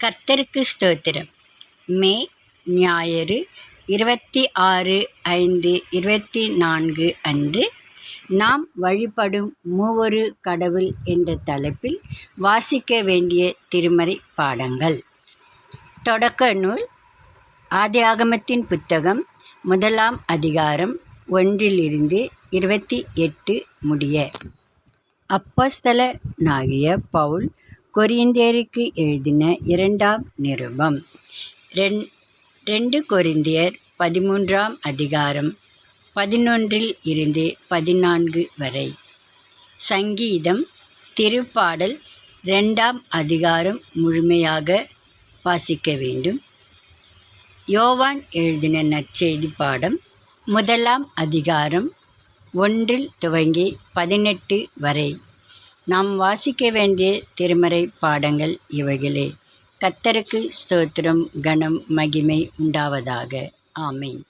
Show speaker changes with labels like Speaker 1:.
Speaker 1: கர்த்தருக்கு ஸ்தோத்திரம். மே ஞாயிறு இருபத்தி ஆறு ஐந்து இருபத்தி நான்கு அன்று நாம் வழிபடும் மூவொரு கடவுள் என்ற தலைப்பில் வாசிக்க வேண்டிய திருமறை பாடங்கள். தொடக்க நூல் ஆதியாகமத்தின் புத்தகம் முதலாம் அதிகாரம் ஒன்றிலிருந்து இருபத்தி எட்டு முடிய. அப்போஸ்தலனாகிய பவுல் கொரிந்தியருக்கு எழுதின இரண்டாம் நிருபம். ரெண் ரெண்டு கொரிந்தியர் பதிமூன்றாம் அதிகாரம் பதினொன்றில் இருந்து பதினான்கு வரை. சங்கீதம் திருப்பாடல் ரெண்டாம் அதிகாரம் முழுமையாக வாசிக்க வேண்டும். யோவான் எழுதின நற்செய்தி பாடம் முதலாம் அதிகாரம் ஒன்றில் துவங்கி பதினெட்டு வரை. நாம் வாசிக்க வேண்டிய திருமறை பாடங்கள் இவைகளே. கத்தருக்கு ஸ்தோத்திரம் கனம் மகிமை உண்டாவதாக. ஆமீன்.